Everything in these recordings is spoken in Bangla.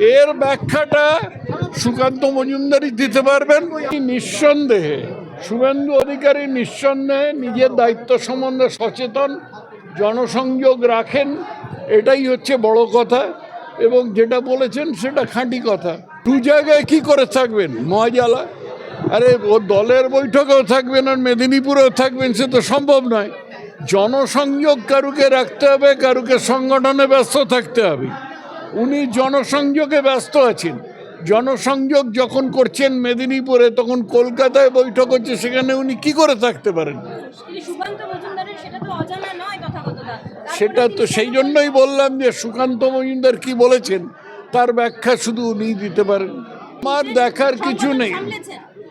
এর ব্যাখ্যাটা সুকান্ত মজুমদারই দিতে পারবেন। নিঃসন্দেহে শুভেন্দু অধিকারী নিঃসন্দেহে নিজের দায়িত্ব সম্বন্ধে সচেতন, জনসংযোগ রাখেন, এটাই হচ্ছে বড় কথা। এবং যেটা বলেছেন সেটা খাঁটি কথা। দু জায়গায় কি করে থাকবেন? মহাজালা? আরে, ও দলের বৈঠকেও থাকবেন আর মেদিনীপুরেও থাকবেন, সে তো সম্ভব নয়। জনসংযোগ কারুকে রাখতে হবে, কারুকে সংগঠনে ব্যস্ত থাকতে হবে। উনি জনসংযোগে ব্যস্ত আছেন। জনসংযোগ যখন করছেন মেদিনীপুরে তখন কলকাতায় বৈঠক হচ্ছে সেখানে উনি কি করে থাকতে পারেন? সেটা তো সেই জন্যই বললাম যে সুকান্ত মজুমদার কি বলেছেন তার ব্যাখ্যা শুধু উনিই দিতে পারেন। আমার দেখার কিছু নেই।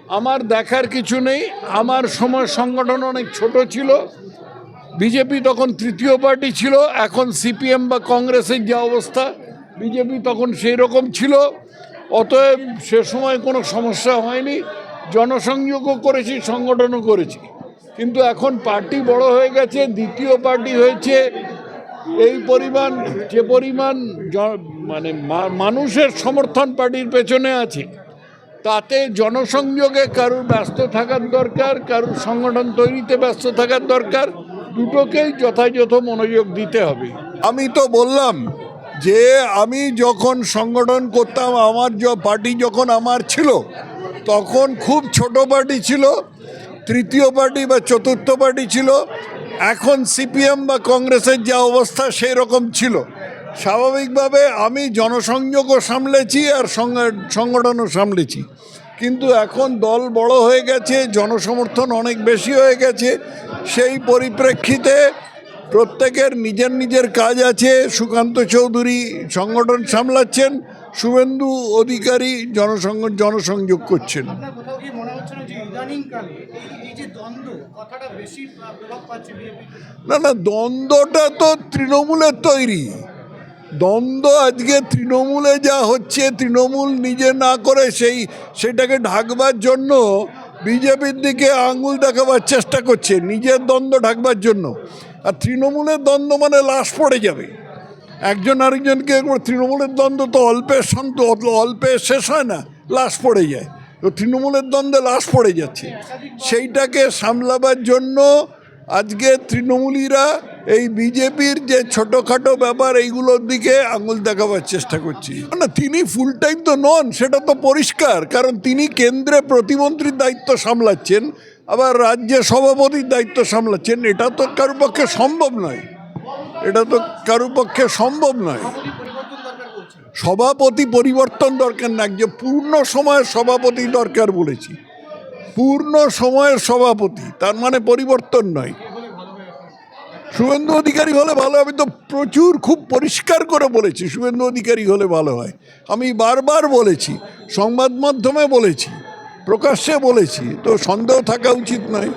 আমার দেখার কিছু নেই। আমার সময় সংগঠন অনেক ছোট ছিল। বিজেপি তখন তৃতীয় পার্টি ছিল এখন সিপিএম বা কংগ্রেসের যে অবস্থা। বিজেপি তখন সেই রকম ছিল, অতএব সে সময় কোনো সমস্যা হয়নি। জনসংযোগও করেছি, সংগঠনও করেছি। কিন্তু এখন পার্টি বড় হয়ে গেছে, দ্বিতীয় পার্টি হয়েছে। এই পরিমাণ, যে পরিমাণ মানে মানুষের সমর্থন পার্টির পেছনে আছে, তাতে জনসংযোগে কারুর ব্যস্ত থাকার দরকার, কারুর সংগঠন তৈরিতে ব্যস্ত থাকার দরকার, দুটোকেই যথাযথ মনোযোগ দিতে হবে। আমি তো বললাম যে আমি যখন সংগঠন করতাম, আমার য- পার্টি যখন আমার ছিল, তখন খুব ছোট পার্টি ছিল, তৃতীয় পার্টি বা চতুর্থ পার্টি ছিল, এখন সিপিএম বা কংগ্রেসের যা অবস্থা সেই রকম ছিল। স্বাভাবিকভাবে আমি জনসংযোগও সামলেছি আর সংগঠনও সামলেছি। কিন্তু এখন দল বড় হয়ে গেছে, জনসমর্থন অনেক বেশি হয়ে গেছে, সেই পরিপ্রেক্ষিতে প্রত্যেকের নিজের নিজের কাজ আছে। সুকান্ত চৌধুরী সংগঠন সামলাচ্ছেন। শুভেন্দু অধিকারী জনসংগ জনসংযোগ করছেন। না না দ্বন্দ্বটা তো তৃণমূলের তৈরি। দ্বন্দ্ব আজকে তৃণমূলে যা হচ্ছে তৃণমূল নিজে না করে সেই সেটাকে ঢাকবার জন্য বিজেপির দিকে আঙুল দেখাবার চেষ্টা করছে। নিজের দ্বন্দ্ব ঢাকবার জন্য। আর তৃণমূলের দ্বন্দ্ব মানে লাশ পড়ে যাবে। একজন আরেকজনকে তৃণমূলের দ্বন্দ্ব তো অল্পের শান্ত অল্পে শেষ হয় না, লাশ পড়ে যায়। তো তৃণমূলের দ্বন্দ্বে লাশ পড়ে যাচ্ছে। সেইটাকে সামলাবার জন্য আজকে তৃণমূলীরা এই বিজেপির যে ছোটোখাটো ব্যাপার এইগুলোর দিকে আঙুল দেখাবার চেষ্টা করছি। না, তিনি ফুল টাইম তো নন, সেটা তো পরিষ্কার, কারণ তিনি কেন্দ্রে প্রতিমন্ত্রীর দায়িত্ব সামলাচ্ছেন, আবার রাজ্যে সভাপতির দায়িত্ব সামলাচ্ছেন, এটা তো কারোর পক্ষে সম্ভব নয়। এটা তো কারোর পক্ষে সম্ভব নয়। সভাপতি পরিবর্তন দরকার না যে পূর্ণ সময়ের সভাপতি দরকার বলেছি। পূর্ণ সময়ের সভাপতি, তার মানে পরিবর্তন নয়। শুভেন্দু অধিকারী হলে ভালো আমি তো প্রচুর খুব পরিষ্কার করে বলেছি, শুভেন্দু অধিকারী হলে ভালো হয়। আমি বারবার বলেছি, সংবাদ মাধ্যমে বলেছি, প্রকাশ্যে বলেছি, তো সন্দেহ থাকা উচিত নয়।